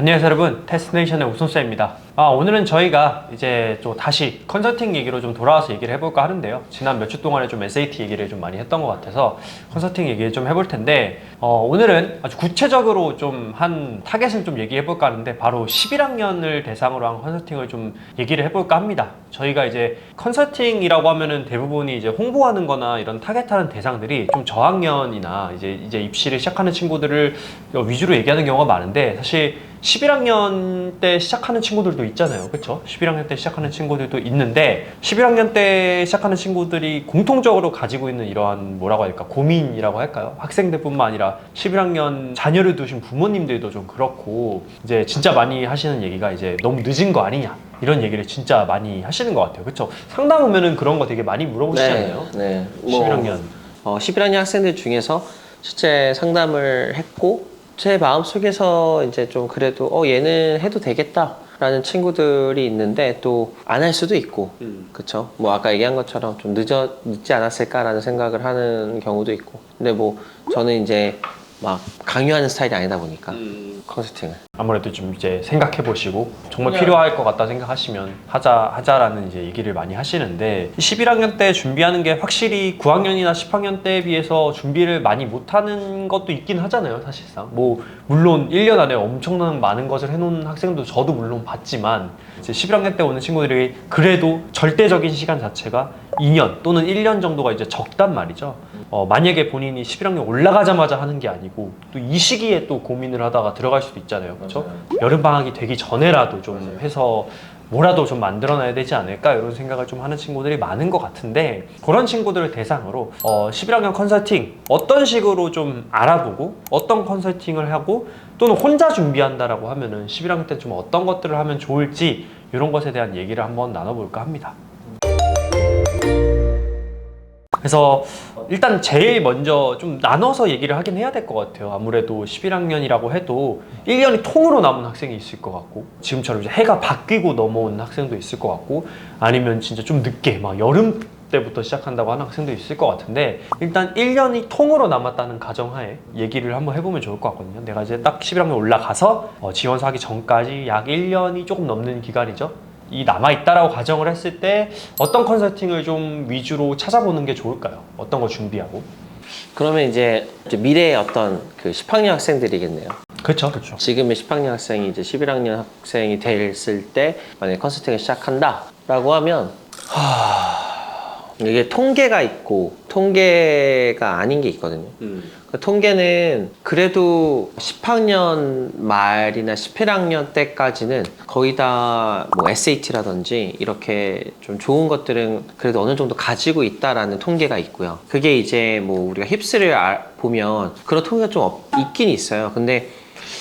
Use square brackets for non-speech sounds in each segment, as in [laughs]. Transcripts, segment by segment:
네, 안녕하세요 여러분. 테스트네이션의 우선쌤입니다. 아, 오늘은 저희가 이제 또 다시 컨설팅 얘기로 좀 돌아와서 얘기를 해볼까 하는데요. 지난 몇 주 동안에 좀 SAT 얘기를 좀 많이 했던 것 같아서 컨설팅 얘기를 좀 해볼 텐데, 어, 오늘은 아주 구체적으로 좀 한 타겟을 좀 얘기해볼까 하는데, 바로 11학년을 대상으로 한 컨설팅을 좀 얘기를 해볼까 합니다. 저희가 이제 컨설팅이라고 하면은 대부분이 이제 홍보하는 거나 이런 타겟하는 대상들이 좀 저학년이나 이제, 이제 입시를 시작하는 친구들을 위주로 얘기하는 경우가 많은데, 사실 11학년 때 시작하는 친구들도 있잖아요. 그쵸? 11학년 때 시작하는 친구들도 있는데, 11학년 때 시작하는 친구들이 공통적으로 가지고 있는 이러한 뭐라고 할까, 고민이라고 할까요? 학생들뿐만 아니라 11학년 자녀를 두신 부모님들도 좀 그렇고, 이제 진짜 많이 하시는 얘기가 이제 너무 늦은 거 아니냐. 이런 얘기를 진짜 많이 하시는 것 같아요. 그쵸? 상담 오면은 그런 거 되게 많이 물어보시잖아요. 네. 뭐, 11학년. 어, 11학년 학생들 중에서 실제 상담을 했고 제 마음속에서 이제 좀 그래도 어 얘는 해도 되겠다 라는 친구들이 있는데 또 안 할 수도 있고 그쵸? 뭐 아까 얘기한 것처럼 좀 늦어 늦지 않았을까라는 생각을 하는 경우도 있고. 근데 뭐 저는 이제 막 강요하는 스타일이 아니다 보니까 컨설팅을 아무래도 좀 이제 생각해 보시고 정말 네. 필요할 것 같다 생각하시면 하자 하자라는 이제 얘기를 많이 하시는데 11학년 때 준비하는 게 확실히 9학년이나 10학년 때에 비해서 준비를 많이 못 하는 것도 있긴 하잖아요 사실상 뭐 물론 1년 안에 엄청난 많은 것을 해 놓은 학생도 저도 물론 봤지만 이제 11학년 때 오는 친구들이 그래도 절대적인 시간 자체가 2년 또는 1년 정도가 이제 적단 말이죠. 어, 만약에 본인이 11학년 올라가자마자 하는 게 아니고 또 이 시기에 또 고민을 하다가 들어갈 수도 있잖아요. 그렇죠? 여름 방학이 되기 전에라도 좀 해서 뭐라도 좀 만들어놔야 되지 않을까 이런 생각을 좀 하는 친구들이 많은 것 같은데 그런 친구들을 대상으로 어, 11학년 컨설팅 어떤 식으로 좀 알아보고 어떤 컨설팅을 하고 또는 혼자 준비한다라고 하면은 11학년 때 좀 어떤 것들을 하면 좋을지 이런 것에 대한 얘기를 한번 나눠볼까 합니다. 그래서 일단 제일 먼저 좀 나눠서 얘기를 하긴 해야 될 것 같아요. 아무래도 11학년이라고 해도 1년이 통으로 남은 학생이 있을 것 같고 지금처럼 이제 해가 바뀌고 넘어온 학생도 있을 것 같고 아니면 진짜 좀 늦게 막 여름 때부터 시작한다고 하는 학생도 있을 것 같은데 일단 1년이 통으로 남았다는 가정하에 얘기를 한번 해보면 좋을 것 같거든요. 내가 이제 딱 11학년 올라가서 어, 지원서 하기 전까지 약 1년이 조금 넘는 기간이죠. 이 남아 있다라고 가정을 했을 때 어떤 컨설팅을 좀 위주로 찾아보는 게 좋을까요? 어떤 거 준비하고? 그러면 이제, 미래의 어떤 그 10학년 학생들이겠네요 그렇죠, 그렇죠. 지금의 10학년 학생이 이제 11학년 학생이 됐을 때 만약에 컨설팅을 시작한다라고 하면 하... 이게 통계가 있고 통계가 아닌 게 있거든요. 그 통계는 그래도 10학년 말이나 11학년 때까지는 거의 다 뭐 SAT라든지 이렇게 좀 좋은 것들은 그래도 어느 정도 가지고 있다라는 통계가 있고요. 그게 이제 뭐 우리가 힙스를 아- 보면 그런 통계가 좀 없- 있긴 있어요. 근데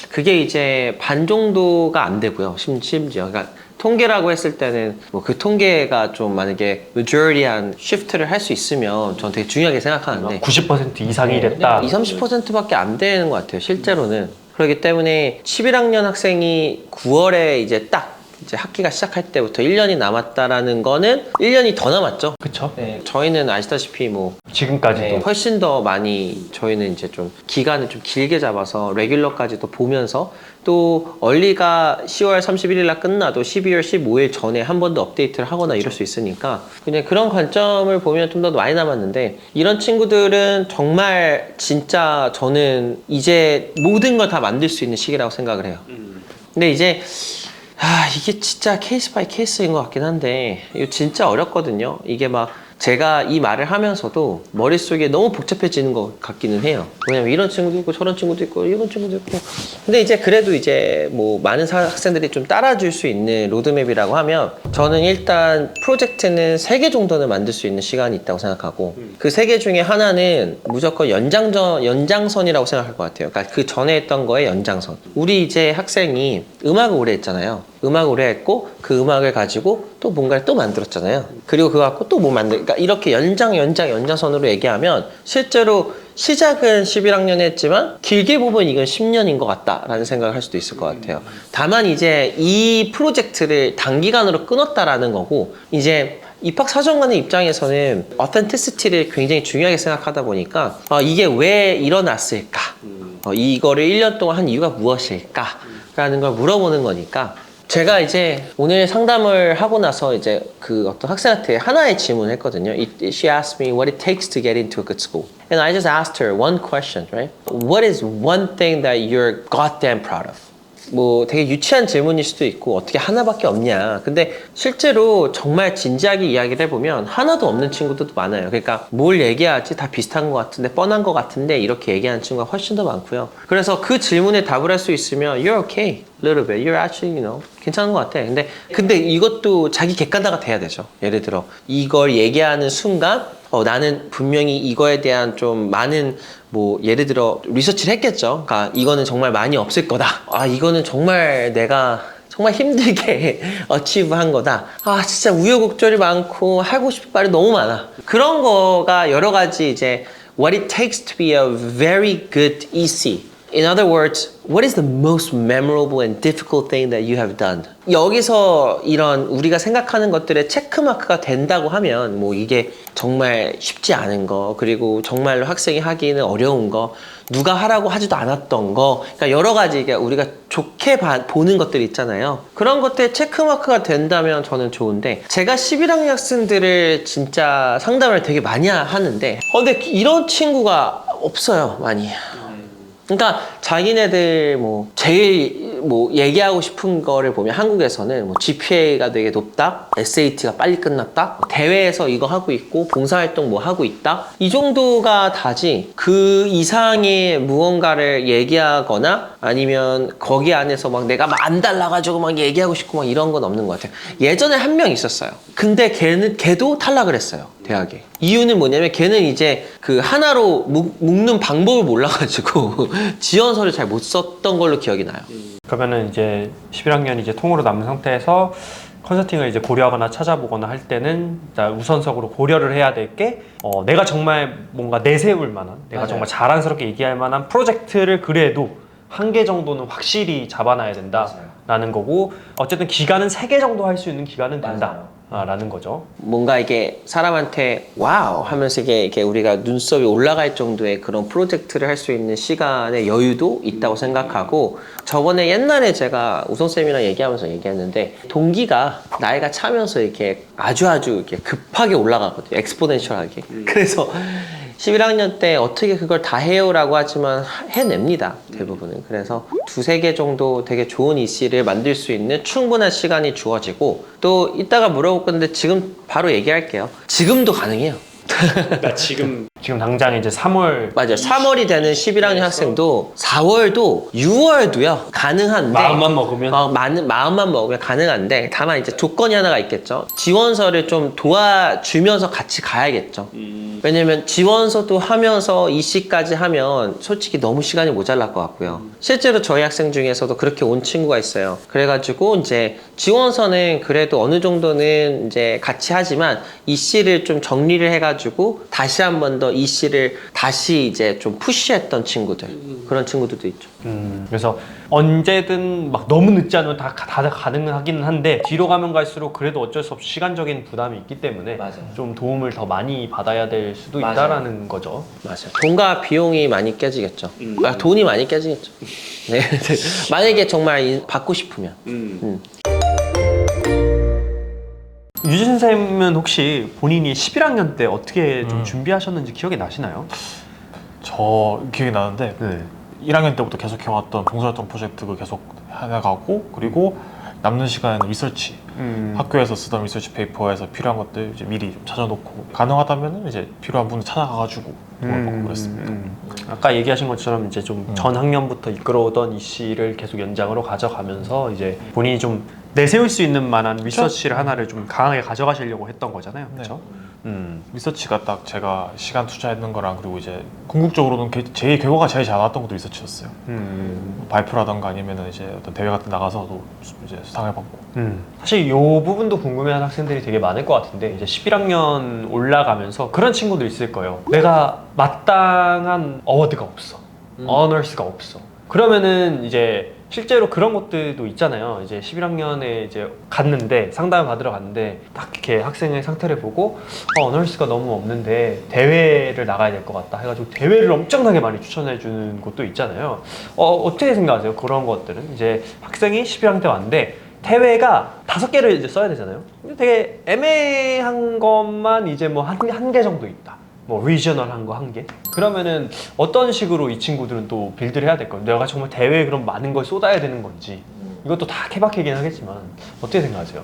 그게 이제 반 정도가 안 되고요. 심, 심지어. 그러니까 통계라고 했을 때는 뭐 그 통계가 좀 만약에 majority한 시프트를 할 수 있으면 저는 되게 중요하게 생각하는데 90% 이상이 이랬다. 20, 30%밖에 안 되는 것 같아요. 실제로는. 그렇기 때문에 11학년 학생이 9월에 이제 딱 이제 학기가 시작할 때부터 1년이 남았다라는 거는 1년이 더 남았죠. 그렇죠. 저희는 아시다시피 뭐 지금까지도 네, 훨씬 더 많이 저희는 이제 좀 기간을 좀 길게 잡아서 레귤러까지도 보면서 또 얼리가 10월 31일 날 끝나도 12월 15일 전에 한 번 더 업데이트를 하거나 이럴 수 있으니까 그냥 그런 관점을 보면 좀 더 많이 남았는데 이런 친구들은 정말 진짜 저는 이제 모든 걸 다 만들 수 있는 시기라고 생각을 해요. 근데 이제 아 이게 진짜 케이스 바이 케이스인 것 같긴 한데 이거 진짜 어렵거든요. 이게 막 제가 이 말을 하면서도 머릿속에 너무 복잡해지는 것 같기는 해요. 왜냐면 이런 친구도 있고 저런 친구도 있고 이런 친구도 있고 근데 이제 그래도 이제 뭐 많은 사- 학생들이 좀 따라줄 수 있는 로드맵이라고 하면 저는 일단 프로젝트는 세 개 정도는 만들 수 있는 시간이 있다고 생각하고 그 세 개 중에 하나는 무조건 연장전 연장선이라고 생각할 것 같아요. 그러니까 그 전에 했던 거의 연장선. 우리 이제 학생이 음악을 오래 했잖아요. 음악을 오래 했고 그 음악을 가지고 또 뭔가를 또 만들었잖아요. 그리고 그거 갖고 또 뭐 만들, 그러니까 이렇게 연장, 연장, 연장선으로 얘기하면 실제로 시작은 11학년에 했지만 길게 보면 이건 10년인 것 같다라는 생각을 할 수도 있을 것 같아요. 다만 이제 이 프로젝트를 단기간으로 끊었다라는 거고 이제 입학 사정관의 입장에서는 어텐티시티를 굉장히 중요하게 생각하다 보니까 어, 이게 왜 일어났을까? 어, 이거를 1년 동안 한 이유가 무엇일까? 라는 걸 물어보는 거니까 제가 이제 오늘 상담을 하고 나서 이제 그 어떤 학생한테 하나의 질문을 했거든요. She asked me what it takes to get into a good school. And I just asked her one question, right? What is one thing that you're goddamn proud of? 뭐 되게 유치한 질문일 수도 있고 어떻게 하나밖에 없냐. 근데 실제로 정말 진지하게 이야기를 해보면 하나도 없는 친구들도 많아요. 그러니까 뭘 얘기하지 다 비슷한 것 같은데 뻔한 것 같은데 이렇게 얘기하는 친구가 훨씬 더 많고요. 그래서 그 질문에 답을 할 수 있으면 you're okay, little bit, you're actually, you know, 괜찮은 것 같아. 근데 근데 이것도 자기 객관화가 돼야 되죠. 예를 들어 이걸 얘기하는 순간 어, 나는 분명히 이거에 대한 좀 많은 뭐 예를 들어 리서치를 했겠죠. 그러니까 이거는 정말 많이 없을 거다. 아 이거는 정말 내가 정말 힘들게 [laughs] 어치브한 거다. 아 진짜 우여곡절이 많고 하고 싶은 말이 너무 많아. 그런 거가 여러 가지 이제 what it takes to be a very good EC. In other words, what is the most memorable and difficult thing that you have done? 여기서 이런 우리가 생각하는 것들의 체크마크가 된다고 하면 뭐 이게 정말 쉽지 않은 거 그리고 정말로 학생이 하기는 어려운 거 누가 하라고 하지도 않았던 거 그러니까 여러 가지 우리가 좋게 봐- 보는 것들 있잖아요 그런 것들의 체크마크가 된다면 저는 좋은데 제가 11학년 학생들을 진짜 상담을 되게 많이 하는데 어, 근데 이런 친구가 없어요 많이 그러니까 자기네들 뭐 제일 뭐 얘기하고 싶은 거를 보면 한국에서는 뭐 GPA가 되게 높다, SAT가 빨리 끝났다, 뭐 대회에서 이거 하고 있고 봉사활동 뭐 하고 있다 이 정도가 다지 그 이상의 무언가를 얘기하거나 아니면 거기 안에서 막 내가 막안 달라가지고 막 얘기하고 싶고 막 이런 건 없는 것 같아요. 예전에 한 명 있었어요. 근데 걔는 걔도 탈락을 했어요 대학에. 이유는 뭐냐면 걔는 이제 그 하나로 묶, 묶는 방법을 몰라가지고 [laughs] 지원서를 잘 못 썼던 걸로 기억이 나요. 그러면은 이제 11학년 이제 통으로 남은 상태에서 컨설팅을 이제 고려하거나 찾아보거나 할 때는 자, 우선적으로 고려를 해야 될 게 어, 내가 정말 뭔가 내세울 만한 내가 맞아요. 정말 자랑스럽게 얘기할 만한 프로젝트를 그래도 한 개 정도는 확실히 잡아놔야 된다라는 거고 어쨌든 기간은 세 개 정도 할 수 있는 기간은 된다 라는 거죠. 뭔가 이게 사람한테 와우 하면서 이게, 이게 우리가 눈썹이 올라갈 정도의 그런 프로젝트를 할 수 있는 시간의 여유도 있다고 생각하고 저번에 옛날에 제가 우성쌤이랑 얘기하면서 얘기했는데 동기가 나이가 차면서 이렇게 아주 아주 이렇게 급하게 올라가거든요. 엑스포넨셜하게. 그래서 11학년 때 어떻게 그걸 다 해요라고 하지만 해냅니다. 대부분은. 그래서 두세 개 정도 되게 좋은 이씨를 만들 수 있는 충분한 시간이 주어지고 또 이따가 물어볼 건데 지금 바로 얘기할게요. 지금도 가능해요. 그러니까 지금 지금 당장 이제 3월 맞아요. 3월이 되는 11학년 학생도 4월도 6월도요. 가능한데 마음만 먹으면 어, 많은 마음만 먹으면 가능한데 다만 이제 조건이 하나가 있겠죠. 지원서를 좀 도와주면서 같이 가야겠죠. 왜냐면 지원서도 하면서 이씨까지 하면 솔직히 너무 시간이 모자랄 것 같고요. 실제로 저희 학생 중에서도 그렇게 온 친구가 있어요. 그래가지고 이제 지원서는 그래도 어느 정도는 이제 같이 하지만 이씨를 좀 정리를 해가지고 다시 한 번 더이 씨를 다시 이제 좀 푸시했던 친구들 그런 친구들도 있죠. 음, 그래서 언제든 막 너무 늦지 않으면 다, 다 가능하기는 한데 뒤로 가면 갈수록 그래도 어쩔 수 없이 시간적인 부담이 있기 때문에 맞아요. 좀 도움을 더 많이 받아야 될 수도 맞아요. 있다라는 거죠. 맞아요. 돈과 비용이 많이 깨지겠죠. 아, 돈이 많이 깨지겠죠. 네. [laughs] 만약에 정말 이- 받고 싶으면. 음. 유진 쌤은 혹시 본인이 11학년 때 어떻게 좀 음. 준비하셨는지 기억이 나시나요? 저 기억이 나는데 네. 1학년 때부터 계속 해왔던 봉사활동 프로젝트를 계속 해나가고 그리고 남는 시간에는 리서치 음. 학교에서 쓰던 리서치 페이퍼에서 필요한 것들 이제 미리 좀 찾아놓고 가능하다면 이제 필요한 분을 찾아가가지고 받고 그랬습니다. 음. 아까 얘기하신 것처럼 이제 좀 음. 전 학년부터 이끌어오던 이 씨를 계속 연장으로 가져가면서 이제 본인이 좀 내세울 수 있는 만한 리서치를 하나를 좀 강하게 가져가시려고 했던 거잖아요. 네. 그렇죠? 음. 리서치가 딱 제가 시간 투자했는 거랑 그리고 이제 궁극적으로는 게- 제일 결과가 제일 잘 나왔던 것도 리서치였어요. 음. 발표라던가 아니면은 이제 어떤 대회 같은 데 나가서도 수- 이제 수상을 받고 음. 사실 이 부분도 궁금해하는 학생들이 되게 많을 것 같은데 이제 11학년 올라가면서 그런 친구들 있을 거예요. 내가 마땅한 어워드가 없어. 음. 어너스가 없어. 그러면은 이제 실제로 그런 것들도 있잖아요. 이제 11학년에 이제 갔는데 상담을 받으러 갔는데 딱 이렇게 학생의 상태를 보고 어, 어널리스가 너무 없는데 대회를 나가야 될 것 같다 해가지고 대회를 엄청나게 많이 추천해 주는 곳도 있잖아요. 어, 어떻게 생각하세요? 그런 것들은 이제 학생이 11학년 때 왔는데 대회가 다섯 개를 이제 써야 되잖아요. 되게 애매한 것만 이제 뭐한한개 정도 있다. 뭐 리저널한 거 한 개. 그러면은 어떤 식으로 이 친구들은 또 빌드를 해야 될까요? 내가 정말 대회에 그럼 많은 걸 쏟아야 되는 건지. 이것도 다 케바케긴 하겠지만 어떻게 생각하세요?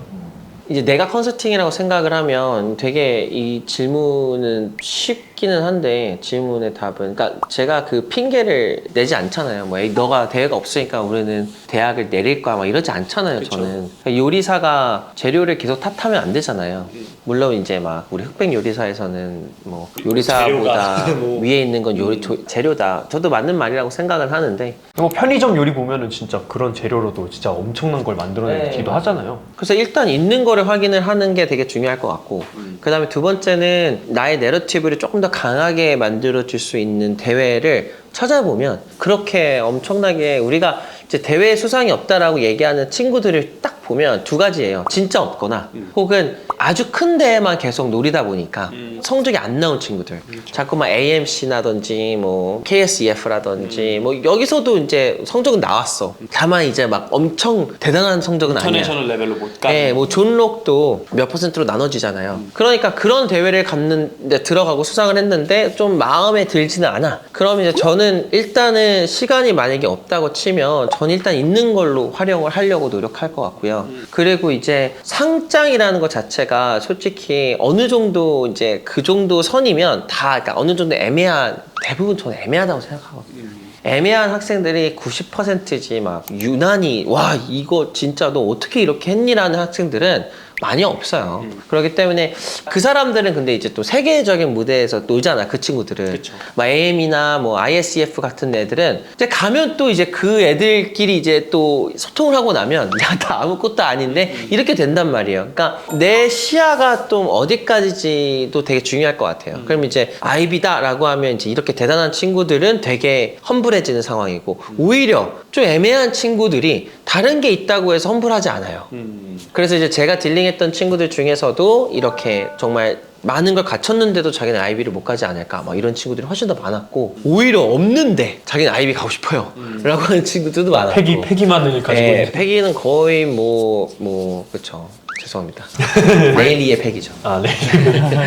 이제 내가 컨설팅이라고 생각을 하면 되게 이 질문은 쉽 기는 한데 질문의 답은 그러니까 제가 그 핑계를 내지 않잖아요. 뭐 에이, 너가 대회가 없으니까 우리는 대학을 내릴 거야 막 이러지 않잖아요. 저는 그러니까 요리사가 재료를 계속 탓하면 안 되잖아요. 물론 이제 막 우리 흑백 요리사에서는 뭐 요리사보다 [laughs] 위에 있는 건 요리 조- 재료다. 저도 맞는 말이라고 생각을 하는데 뭐 편의점 요리 보면은 진짜 그런 재료로도 진짜 엄청난 걸 네, 만들어내기도 맞아요. 하잖아요. 그래서 일단 있는 거를 확인을 하는 게 되게 중요할 것 같고 그 다음에 두 번째는 나의 내러티브를 조금 더 강하게 만들어줄 수 있는 대회를 찾아보면 그렇게 엄청나게 우리가 이제 대회 수상이 없다라고 얘기하는 친구들을 딱 보면 두 가지예요. 진짜 없거나 혹은 아주 큰 대회만 계속 노리다 보니까 성적이 안 나온 친구들. 자꾸만 AMC라든지 뭐 KSEF라든지 뭐 여기서도 이제 성적은 나왔어. 다만 이제 막 엄청 대단한 성적은 아니야. 인터내셔널 레벨로 못 가는 네, 뭐 존록도 몇 퍼센트로 나눠지잖아요. 그러니까 그런 대회를 갔는데 들어가고 수상을 했는데 좀 마음에 들지는 않아. 그러면 이제 저는 일단은 시간이 만약에 없다고 치면 전 일단 있는 걸로 활용을 하려고 노력할 것 같고요. 그리고 이제 상장이라는 것 자체가 솔직히 어느 정도 이제 그 정도 선이면 다 그러니까 어느 정도 애매한 대부분 저는 애매하다고 생각하거든요. 애매한 학생들이 90%지 막 유난히 와 이거 진짜 너 어떻게 이렇게 했니라는 학생들은 많이 없어요. 그렇기 때문에 그 사람들은 근데 이제 또 세계적인 무대에서 놀잖아 그 친구들은. 그쵸. 뭐 AM이나 뭐 ISEF 같은 애들은 이제 가면 또 이제 그 애들끼리 이제 또 소통을 하고 나면 [laughs] 야 나 아무것도 아닌데 이렇게 된단 말이에요. 그러니까 내 시야가 좀 어디까지지도 되게 중요할 것 같아요. 그럼 이제 아이비다라고 하면 이제 이렇게 대단한 친구들은 되게 험불해 지는 상황이고 오히려 좀 애매한 친구들이 다른 게 있다고 해서 험불하지 않아요. 음. 그래서 이제 제가 딜링했던 친구들 중에서도 이렇게 정말 많은 걸 갖췄는데도 자기는 아이비를 못 가지 않을까 막 이런 친구들이 훨씬 더 많았고 오히려 없는데 자기는 아이비 가고 싶어요 라고 하는 친구들도 많았고 폐기 폐기만을 가지고 네, 있는. 패기는 거의 뭐 뭐 그쵸 죄송합니다 [laughs] 레일리의 패기죠 아 네.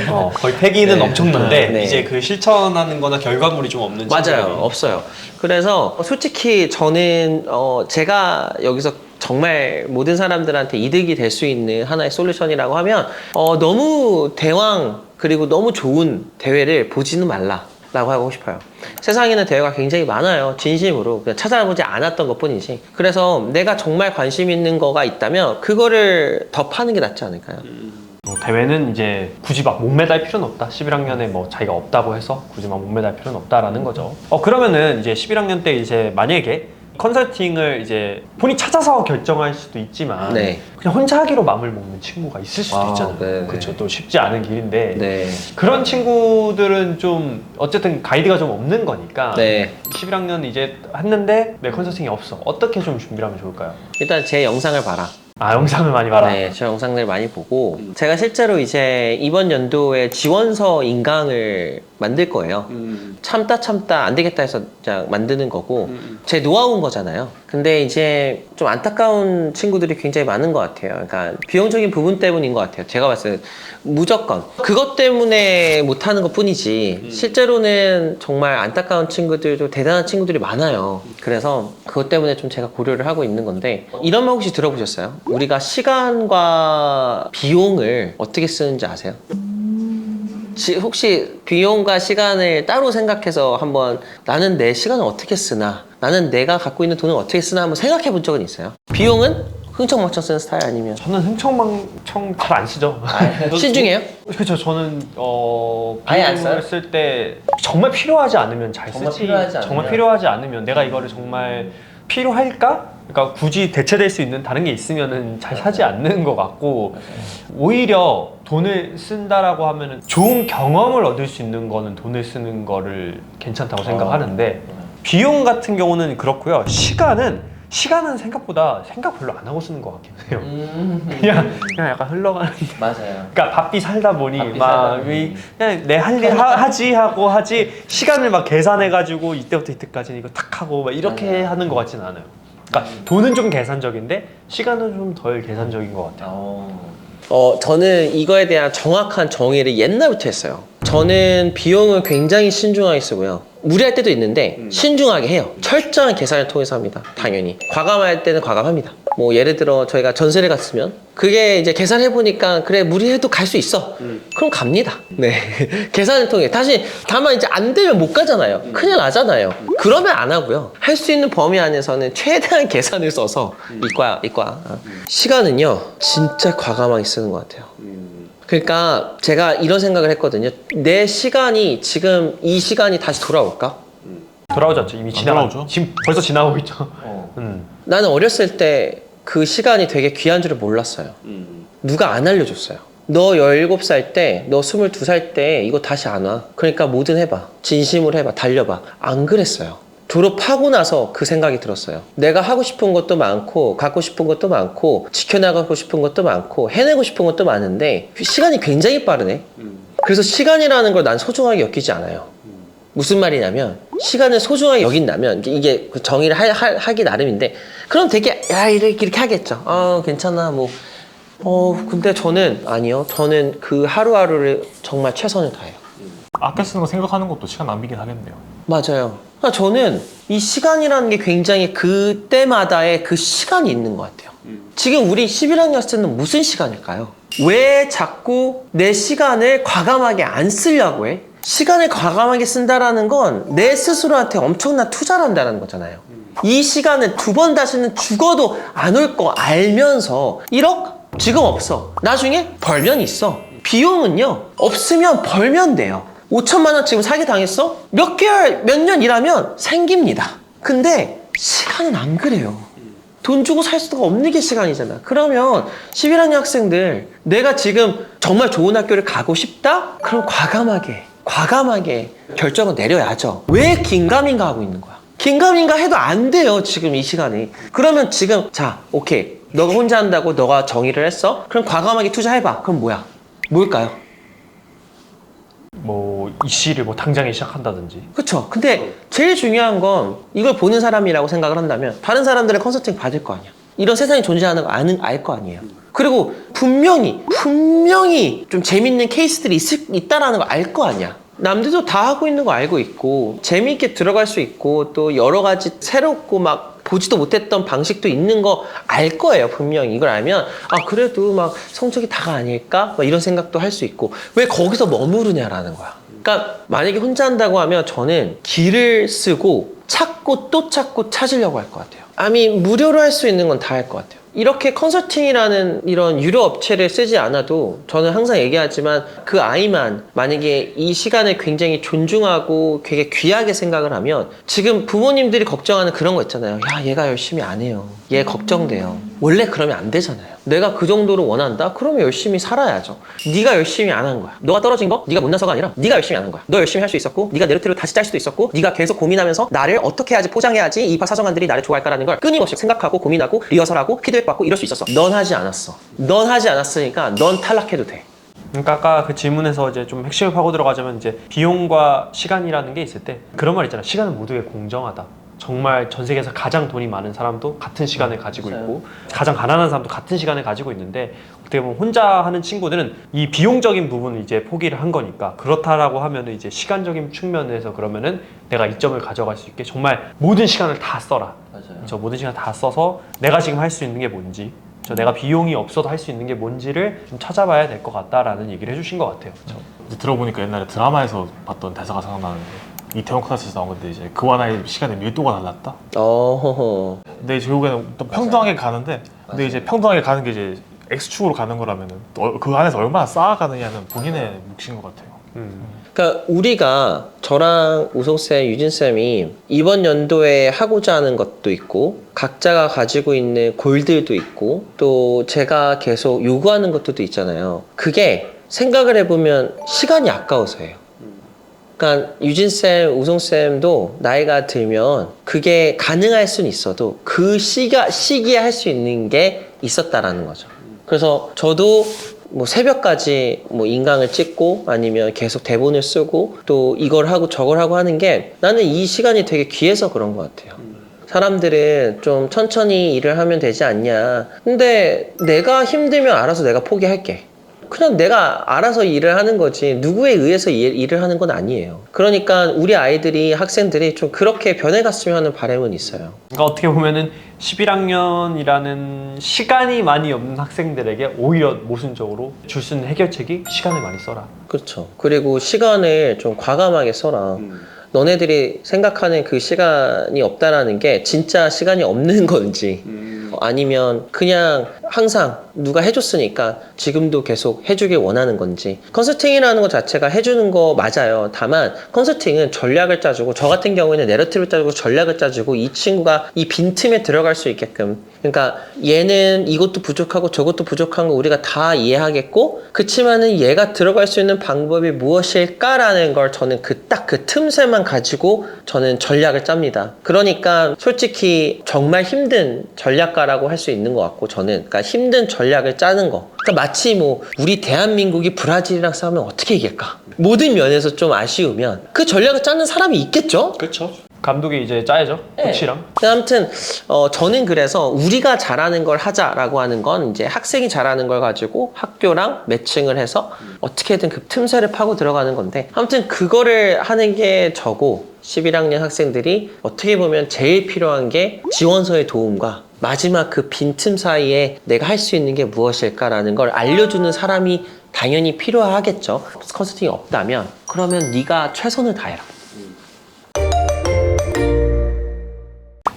어, 거의 폐기는 네. 엄청난데 네. 이제 그 실천하는 거나 결과물이 좀 없는 맞아요. 없어요. 그래서 솔직히 저는 어 제가 여기서 정말 모든 사람들한테 이득이 될 수 있는 하나의 솔루션이라고 하면 어 너무 대왕 그리고 너무 좋은 대회를 보지는 말라. 라고 하고 싶어요. 세상에는 대회가 굉장히 많아요. 진심으로. 그냥 찾아보지 않았던 것 뿐이지. 그래서 내가 정말 관심 있는 거가 있다면 그거를 더 파는 게 낫지 않을까요? 뭐 대회는 이제 굳이 막 몸매달 필요는 없다. 11학년에 뭐 자기가 없다고 해서 굳이 막 몸매달 필요는 없다라는 거죠. 어 그러면은 이제 11학년 때 이제 만약에 컨설팅을 이제 본인 찾아서 결정할 수도 있지만 네. 그냥 혼자 하기로 마음을 먹는 친구가 있을 수도 아, 있잖아요. 네, 네. 그렇죠. 또 쉽지 않은 길인데 네. 그런 친구들은 좀 어쨌든 가이드가 좀 없는 거니까 네. 11학년 이제 했는데 내 컨설팅이 없어. 어떻게 좀 준비를 하면 좋을까요? 일단 제 영상을 봐라. 아 영상을 많이 봐라. 네, 제 영상들 많이 보고 제가 실제로 이제 이번 연도에 지원서 인강을 만들 거예요. 음. 참다 참다 안 되겠다 해서 그냥 만드는 거고 음. 제 노하우인 거잖아요. 근데 이제 좀 안타까운 친구들이 굉장히 많은 것 같아요. 그러니까 비용적인 부분 때문인 것 같아요. 제가 봤을 때 무조건 그것 때문에 못 하는 것 뿐이지 실제로는 정말 안타까운 친구들도 대단한 친구들이 많아요. 그래서 그것 때문에 좀 제가 고려를 하고 있는 건데 이런 말 혹시 들어보셨어요? 우리가 시간과 비용을 어떻게 쓰는지 아세요? 지- 혹시 비용과 시간을 따로 생각해서 한번 나는 내 시간을 어떻게 쓰나 나는 내가 갖고 있는 돈을 어떻게 쓰나 한번 생각해 본 적은 있어요? 비용은 흥청망청 쓰는 스타일 아니면 저는 흥청망청 잘 안 쓰죠. [laughs] 신중해요? 그렇죠. 저는 어 아예 안 써요? 쓸때 정말 필요하지 않으면 잘 정말 쓰지. 필요하지 않으면? 정말 필요하지 않으면 내가 이거를 정말 필요할까? 그러니까 굳이 대체될 수 있는 다른 게 있으면은 잘 사지 않는 것 같고 오히려 돈을 쓴다라고 하면은 좋은 경험을 얻을 수 있는 거는 돈을 쓰는 거를 괜찮다고 생각하는데 비용 같은 경우는 그렇고요. 시간은 시간은 생각보다 생각 별로 안 하고 쓰는 것 같긴 해요. 음. 그냥 그냥 약간 흘러가는. 맞아요. 그러니까 바삐 살다 보니 바삐 막 살다 보니. 이- 그냥 내 할 일 하지 하고 하지 시간을 막 계산해 가지고 이때부터 이때까지는 이거 탁 하고 막 이렇게. 하는 것 같지는 않아요. 그러니까 음. 돈은 좀 계산적인데 시간은 좀 덜 계산적인 것 같아요. 어, 저는 이거에 대한 정확한 정의를 옛날부터 했어요. 저는 비용을 굉장히 신중하게 쓰고요. 무리할 때도 있는데 신중하게 해요. 철저한 계산을 통해서 합니다. 당연히. 과감할 때는 과감합니다. 뭐 예를 들어 저희가 전세를 갔으면 그게 이제 계산해 보니까 그래 무리해도 갈 수 있어. 그럼 갑니다. 네. [laughs] 계산을 통해 다시 다만 이제 안 되면 못 가잖아요. 큰일 나잖아요. 그러면 안 하고요. 할 수 있는 범위 안에서는 최대한 [laughs] 계산을 써서 이과야 이과. 어. 시간은요 진짜 과감하게 쓰는 것 같아요. 그러니까 제가 이런 생각을 했거든요. 내 시간이 지금 이 시간이 다시 돌아올까? 돌아오지 않죠. 이미 안 지나. 돌아오죠. 지금 벌써 지나고 있죠. 음. 나는 어렸을 때 그 시간이 되게 귀한 줄을 몰랐어요. 누가 안 알려줬어요. 너 17살 때, 너 22살 때 이거 다시 안 와. 그러니까 뭐든 해봐. 진심으로 해봐. 달려봐. 안 그랬어요. 졸업하고 나서 그 생각이 들었어요. 내가 하고 싶은 것도 많고, 갖고 싶은 것도 많고, 지켜나가고 싶은 것도 많고, 해내고 싶은 것도 많은데, 시간이 굉장히 빠르네. 그래서 시간이라는 걸 난 소중하게 여기지 않아요. 무슨 말이냐면 시간을 소중하게 여긴다면 이게- 정의를 하, 하, 하기 나름인데 그럼 되게 야 이렇게 이렇게 하겠죠. 아 괜찮아 뭐. 어 근데 저는 아니요. 저는 그 하루하루를 정말 최선을 다해요. 아껴 쓰는 거 생각하는 것도 시간 낭비긴 하겠네요. 맞아요. 그러니까 저는 이 시간이라는 게 굉장히 그때마다의 그 시간이 있는 것 같아요. 지금 우리 11학년 학생은 무슨 시간일까요? 왜 자꾸 내 시간을 과감하게 안 쓰려고 해? 시간을 과감하게 쓴다라는 건 내 스스로한테 엄청난 투자를 한다는 거잖아요. 이 시간을 두 번 다시는 죽어도 안 올 거 알면서 1억? 지금 없어. 나중에 벌면 있어. 비용은요, 없으면 벌면 돼요. 5천만 원 지금 사기 당했어? 몇 개월, 몇 년 일하면 생깁니다. 근데 시간은 안 그래요. 돈 주고 살 수가 없는 게 시간이잖아. 그러면 11학년 학생들, 내가 지금 정말 좋은 학교를 가고 싶다? 그럼 과감하게, 과감하게 결정을 내려야죠. 왜 긴가민가 하고 있는 거야? 긴가민가 해도 안 돼요, 지금 이 시간이. 그러면 지금, 자, 오케이. 너가 혼자 한다고 너가 정의를 했어? 그럼 과감하게 투자해봐. 그럼 뭐야? 뭘까요? 뭐 이씨를 뭐 당장에 시작한다든지. 그쵸. 근데 제일 중요한 건 이걸 보는 사람이라고 생각을 한다면 다른 사람들의 컨설팅 받을 거 아니야. 이런 세상이 존재하는 거 아는 알 거 아니에요. 그리고 분명히 분명히 좀 재밌는 케이스들이 있을, 있다라는 거알거 아니야. 남들도 다 하고 있는 거 알고 있고 재미있게 들어갈 수 있고 또 여러 가지 새롭고 막 보지도 못했던 방식도 있는 거 알 거예요 분명히. 이걸 알면 아 그래도 막 성적이 다가 아닐까? 막 이런 생각도 할 수 있고. 왜 거기서 머무르냐라는 거야. 그러니까 만약에 혼자 한다고 하면 저는 길을 쓰고 찾고 또 찾고 찾으려고 할 것 같아요. 아니 무료로 할 수 있는 건 다 할 것 같아요 이렇게 컨설팅이라는 이런 유료 업체를 쓰지 않아도 저는 항상 얘기하지만 그 아이만 만약에 이 시간을 굉장히 존중하고 되게 귀하게 생각을 하면 지금 부모님들이 걱정하는 그런 거 있잖아요. 야, 얘가 열심히 안 해요. 얘 걱정돼요. 원래 그러면 안 되잖아요. 내가 그 정도로 원한다? 그러면 열심히 살아야죠. 네가 열심히 안 한 거야. 너가 떨어진 거 네가 못나서가 아니라 네가 열심히 안 한 거야. 너 열심히 할 수 있었고 네가 네르테로 다시 짤 수도 있었고 네가 계속 고민하면서 나를 어떻게 해야지 포장해야지 이 입학 사정관들이 나를 좋아할까라는 걸 끊임없이 생각하고 고민하고 리허설하고 피드백 받고 이럴 수 있었어. 넌 하지 않았어. 넌 하지 않았으니까 넌 탈락해도 돼. 그러니까 아까 그 질문에서 이제 좀 핵심을 파고 들어가자면 이제 비용과 시간이라는 게 있을 때 그런 말 있잖아. 시간은 모두에 공정하다. 정말 전 세계에서 가장 돈이 많은 사람도 같은 시간을 가지고 맞아요. 있고 가장 가난한 사람도 같은 시간을 가지고 있는데 어떻게 보면 혼자 하는 친구들은 이 비용적인 부분을 이제 포기를 한 거니까 그렇다라고 하면은 이제 시간적인 측면에서 그러면은 내가 이점을 가져갈 수 있게 정말 모든 시간을 다 써라. 맞아요. 저 모든 시간 다 써서 내가 지금 할 수 있는 게 뭔지 저 내가 비용이 없어도 할 수 있는 게 뭔지를 좀 찾아봐야 될 것 같다라는 얘기를 해주신 것 같아요. 그렇죠? 이제 들어보니까 옛날에 드라마에서 봤던 대사가 생각나는데 이태원 클래스에서 나온 건데 이제 그와 나의 시간의 밀도가 달랐다. 어허허. 근데 결국에는 또 평등하게 가는데 근데 이제 평등하게 가는 게 이제 X축으로 가는 거라면은 또그 안에서 얼마나 쌓아가느냐는 본인의 몫인 것 같아요. 음. 그러니까 우리가 저랑 우성 쌤, 유진 쌤이 이번 연도에 하고자 하는 것도 있고 각자가 가지고 있는 골들도 있고 또 제가 계속 요구하는 것들도 있잖아요. 그게 생각을 해보면 시간이 아까워서예요. 그러니까 유진쌤, 우송쌤도 나이가 들면 그게 가능할 수는 있어도 그 시가, 시기에 할 수 있는 게 있었다라는 거죠. 그래서 저도 뭐 새벽까지 뭐 인강을 찍고 아니면 계속 대본을 쓰고 또 이걸 하고 저걸 하고 하는 게 나는 이 시간이 되게 귀해서 그런 것 같아요. 사람들은 좀 천천히 일을 하면 되지 않냐. 근데 내가 힘들면 알아서 내가 포기할게. 그냥 내가 알아서 일을 하는 거지 누구에 의해서 일, 일을 하는 건 아니에요. 그러니까 우리 아이들이 학생들이 좀 그렇게 변해갔으면 하는 바람은 있어요. 그러니까 어떻게 보면은 11학년이라는 시간이 많이 없는 학생들에게 오히려 모순적으로 줄 수 있는 해결책이 시간을 많이 써라. 그렇죠. 그리고 시간을 좀 과감하게 써라. 너네들이 생각하는 그 시간이 없다라는 게 진짜 시간이 없는 건지 아니면 그냥 항상 누가 해줬으니까 지금도 계속 해주길 원하는 건지. 컨설팅이라는 것 자체가 해주는 거 맞아요. 다만 컨설팅은 전략을 짜주고 저 같은 경우에는 내러티브를 짜주고 전략을 짜주고 이 친구가 이 빈틈에 들어갈 수 있게끔. 그러니까 얘는 이것도 부족하고 저것도 부족한 거 우리가 다 이해하겠고 그치만은 얘가 들어갈 수 있는 방법이 무엇일까라는 걸 저는 그 딱그 틈새만 가지고 저는 전략을 짭니다. 그러니까 솔직히 정말 힘든 전략가라고 할 수 있는 것 같고 저는. 그러니까 힘든 전략을 짜는 거. 그러니까 마치 뭐 우리 대한민국이 브라질이랑 싸우면 어떻게 이길까? 모든 면에서 좀 아쉬우면 그 전략을 짜는 사람이 있겠죠? 그렇죠. 감독이 이제 짜야죠. 코치랑. 근데 아무튼 어, 저는 그래서 우리가 잘하는 걸 하자라고 하는 건 이제 학생이 잘하는 걸 가지고 학교랑 매칭을 해서 어떻게든 그 틈새를 파고 들어가는 건데 아무튼 그거를 하는 게 저고 11학년 학생들이 어떻게 보면 제일 필요한 게 지원서의 도움과 마지막 그 빈틈 사이에 내가 할 수 있는 게 무엇일까라는 걸 알려주는 사람이 당연히 필요하겠죠. 컨설팅이 없다면 그러면 네가 최선을 다해라.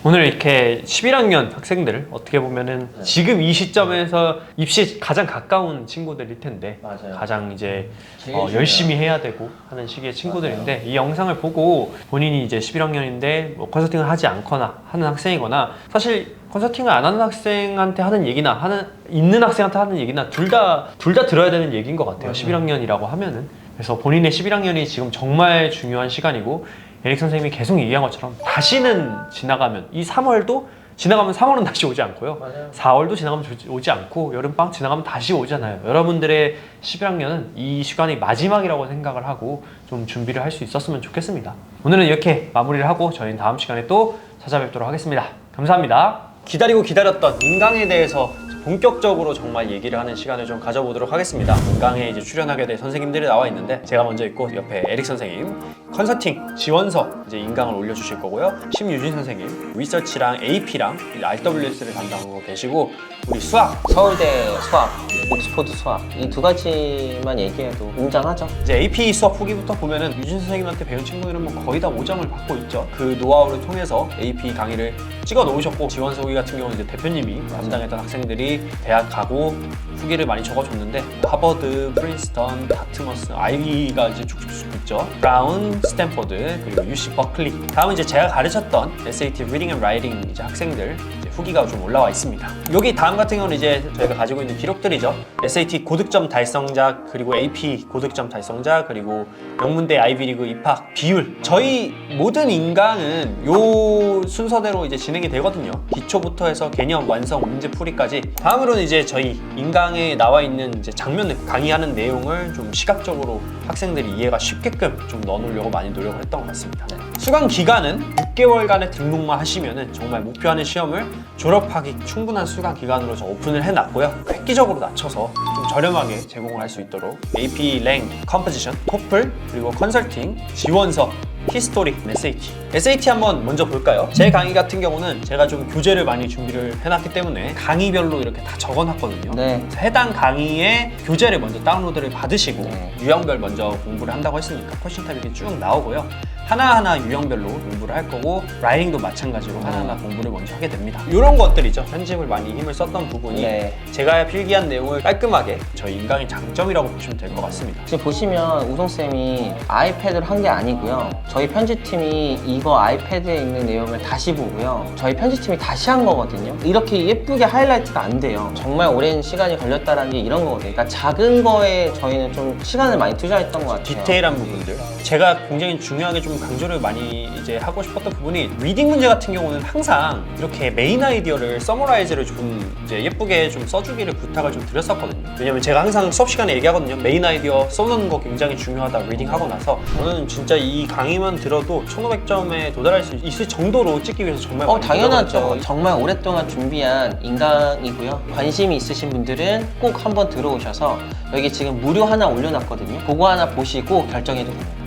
오늘 이렇게 11학년 학생들 어떻게 보면은 지금 이 시점에서 입시 가장 가까운 친구들일 텐데 맞아요. 가장 이제 어. 열심히 해야 되고 하는 시기의 친구들인데 이 영상을 보고 본인이 이제 11학년인데 뭐 컨설팅을 하지 않거나 하는 학생이거나 사실 컨설팅을 안 하는 학생한테 하는 얘기나 하는 있는 학생한테 하는 얘기나 둘 다 둘 다 들어야 되는 얘기인 것 같아요. 11학년이라고 하면은 그래서 본인의 11학년이 지금 정말 중요한 시간이고 에릭 선생님이 계속 얘기한 것처럼 다시는 지나가면 이 3월도 지나가면 3월은 다시 오지 않고요. 맞아요. 4월도 지나가면 조- 오지 않고 여름방학 지나가면 다시 오잖아요. 여러분들의 11학년은 이 시간이 마지막이라고 생각을 하고 좀 준비를 할 수 있었으면 좋겠습니다. 오늘은 이렇게 마무리를 하고 저희는 다음 시간에 또 찾아뵙도록 하겠습니다. 감사합니다. 기다리고 기다렸던 인강에 대해서 본격적으로 정말 얘기를 하는 시간을 좀 가져보도록 하겠습니다. 인강에 이제 출연하게 될 선생님들이 나와 있는데 제가 먼저 있고 옆에 에릭 선생님 컨설팅 지원서 이제 인강을 올려주실 거고요. 심유진 선생님 리서치랑 AP랑 RWS를 담당하고 계시고 우리 수학 서울대 수학, 옥스포드 수학 이 두 가지만 얘기해도 웅장하죠. 이제 AP 수업 후기부터 보면은 유진 선생님한테 배운 친구들은 뭐 거의 다 5점을 받고 있죠. 그 노하우를 통해서 AP 강의를 찍어 놓으셨고 지원서 후기 같은 경우는 이제 대표님이 담당했던 학생들이 대학 가고 후기를 많이 적어줬는데 하버드, 프린스턴, 다트머스, 아이비가 이제 쭉쭉쭉 있죠. 브라운, 스탠포드 그리고 UC 버클리. 다음은 이제 제가 가르쳤던 SAT Reading and Writing 이제 학생들 이제 후기가 좀 올라와 있습니다. 여기 다음 같은 경우는 이제 저희가 가지고 있는 기록들이죠. SAT 고득점 달성자 그리고 AP 고득점 달성자 그리고 명문대 아이비리그 입학 비율 저희 모든 인강은 요 순서대로 이제 진행이 되거든요. 기초부터 해서 개념 완성 문제 풀이까지 다음으로는 이제 저희 인강에 나와 있는 이제 장면을 강의하는 내용을 좀 시각적으로 학생들이 이해가 쉽게끔 좀 넣어놓으려고 많이 노력을 했던 것 같습니다. 수강 기간은 6개월간의 등록만 하시면은 정말 목표하는 시험을 졸업하기 충분한 수강 기간으로 저 오픈을 해놨고요. 획기적으로 낮춰서 좀 저렴하게 제공을 할 수 있도록 AP 랭, 컴포지션, 토플, 그리고 컨설팅, 지원서, 히스토리, SAT. SAT 한번 먼저 볼까요? 제 강의 같은 경우는 제가 좀 교재를 많이 준비를 해놨기 때문에 강의별로 이렇게 다 적어놨거든요. 네. 해당 강의의 교재를 먼저 다운로드를 받으시고 네. 유형별 먼저 공부를 한다고 했으니까 퀘션 타입이 쭉 나오고요. 하나하나 유형별로 공부를 할 거고 라이딩도 마찬가지로 하나하나 공부를 먼저 하게 됩니다. 이런 것들이죠. 편집을 많이 힘을 썼던 부분이 네. 제가 필기한 내용을 깔끔하게 저희 인강의 장점이라고 보시면 될 것 같습니다. 지금 보시면 우성쌤이 아이패드로 한 게 아니고요. 저희 편집팀이 이거 아이패드에 있는 내용을 다시 보고요. 저희 편집팀이 다시 한 거거든요. 이렇게 예쁘게 하이라이트가 안 돼요. 정말 오랜 시간이 걸렸다는 게 이런 거거든요. 그러니까 작은 거에 저희는 좀 시간을 많이 투자했던 것 같아요. 디테일한 부분들. 제가 굉장히 중요하게 좀 강조를 많이 이제 하고 싶었던 부분이 리딩 문제 같은 경우는 항상 이렇게 메인 아이디어를 서머라이즈를 좀 이제 예쁘게 좀 써주기를 부탁을 좀 드렸었거든요. 왜냐면 제가 항상 수업 시간에 얘기하거든요. 메인 아이디어 써놓는 거 굉장히 중요하다. 리딩 하고 나서 저는 진짜 이 강의 만 들어도 1,500점에 도달할 수 있을 정도로 찍기 위해서 정말 어 많이 당연하죠. 정말 오랫동안 준비한 인강이고요. 관심이 있으신 분들은 꼭 한번 들어오셔서 여기 지금 무료 하나 올려놨거든요. 그거 하나 보시고 결정해도 됩니다.